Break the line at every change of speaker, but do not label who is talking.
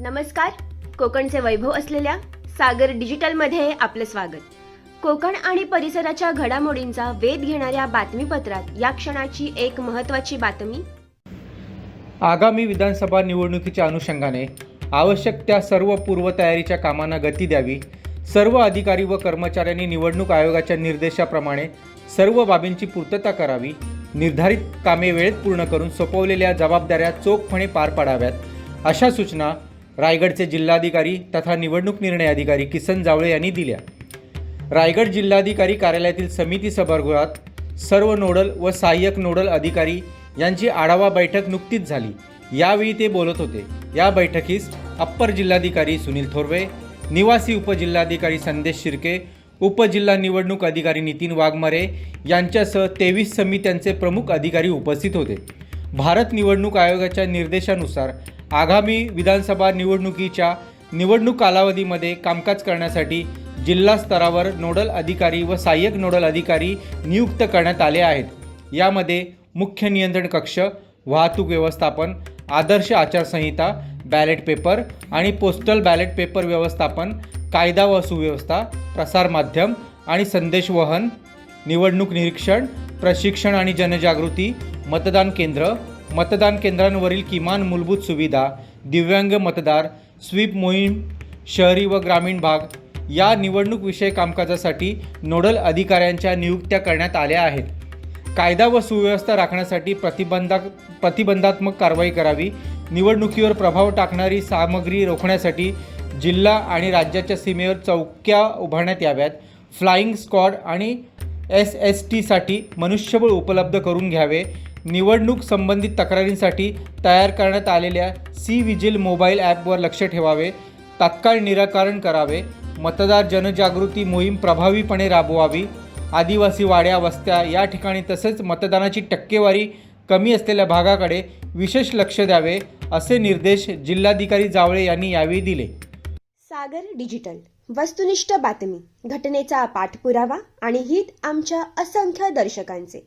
नमस्कार. कोकणचे वैभव असलेल्या सागर डिजिटलमध्ये आपलं स्वागत. कोकण आणि परिसराच्या घडामोडींचा वेध घेणाऱ्या बातमीपत्रात या क्षणाची एक महत्त्वाची बातमी.
आगामी विधानसभा निवडणुकीच्या अनुषंगाने आवश्यक त्या सर्व पूर्वतयारीच्या कामांना गती द्यावी. सर्व अधिकारी व कर्मचाऱ्यांनी निवडणूक आयोगाच्या निर्देशाप्रमाणे सर्व बाबींची पूर्तता करावी. निर्धारित कामे वेळेत पूर्ण करून सोपवलेल्या जबाबदाऱ्या चोखपणे पार पाडाव्यात. अशा सूचना रायगडचे जिल्हाधिकारी तथा निवडणूक निर्णय अधिकारी किसन जावळे यांनी दिल्या. रायगड जिल्हाधिकारी कार्यालयातील समिती सभागृहात सर्व नोडल व सहाय्यक नोडल अधिकारी यांची आढावा बैठक नुकतीच झाली. यावेळी ते बोलत होते. या बैठकीस अप्पर जिल्हाधिकारी सुनील थोरवे निवासी उपजिल्हाधिकारी संदेश शिर्के उपजिल्हा निवडणूक अधिकारी नितीन वाघमारे यांच्यासह तेवीस समित्यांचे प्रमुख अधिकारी उपस्थित होते. भारत निवडणूक आयोगाच्या निर्देशानुसार आगामी विधानसभा निवडणुकीच्या निवडणूक कालावधीमध्ये कामकाज करण्यासाठी जिल्हा स्तरावर नोडल अधिकारी व सहाय्यक नोडल अधिकारी नियुक्त करण्यात आले आहेत. यामध्ये मुख्य नियंत्रण कक्ष वाहतूक व्यवस्थापन आदर्श आचारसंहिता बॅलेट पेपर आणि पोस्टल बॅलेट पेपर व्यवस्थापन कायदा व सुव्यवस्था प्रसारमाध्यम आणि संदेशवहन निवडणूक निरीक्षण प्रशिक्षण आणि जनजागृती मतदान केंद्र मतदान केंद्रांवरील किमान मूलभूत सुविधा दिव्यांग मतदार स्वीप मोहीम शहरी व ग्रामीण भाग या निवडणूक विषय कामकाजासाठी नोडल अधिकाऱ्यांच्या नियुक्त्या करण्यात आल्या आहेत. कायदा व सुव्यवस्था राखण्यासाठी प्रतिबंधाक प्रतिबंधात्मक कारवाई करावी निवडणुकीवर प्रभाव टाकणारी सामग्री रोखण्यासाठी जिल्हा आणि राज्याच्या सीमेवर चौक्या उभारण्यात याव्यात फ्लाईंग स्क्वॉड आणि एस एस टीसाठी मनुष्यबळ उपलब्ध करून घ्यावे निवडणूक संबंधित तक्रारींसाठी तयार करण्यात आलेल्या सी विजिल मोबाईल ॲपवर लक्ष ठेवावे तात्काळ निराकरण करावे मतदार जनजागृती मोहीम प्रभावीपणे राबवावी आदिवासी वाड्या वस्त्या या ठिकाणी तसेच मतदानाची टक्केवारी कमी असलेल्या भागाकडे विशेष लक्ष द्यावे असे निर्देश जिल्हाधिकारी जावळे यांनी यावेळी दिले.
सागर डिजिटल वस्तुनिष्ठ बातमी घटनेचा पाठपुरावा आणि हित आमच्या असंख्य दर्शकांचे.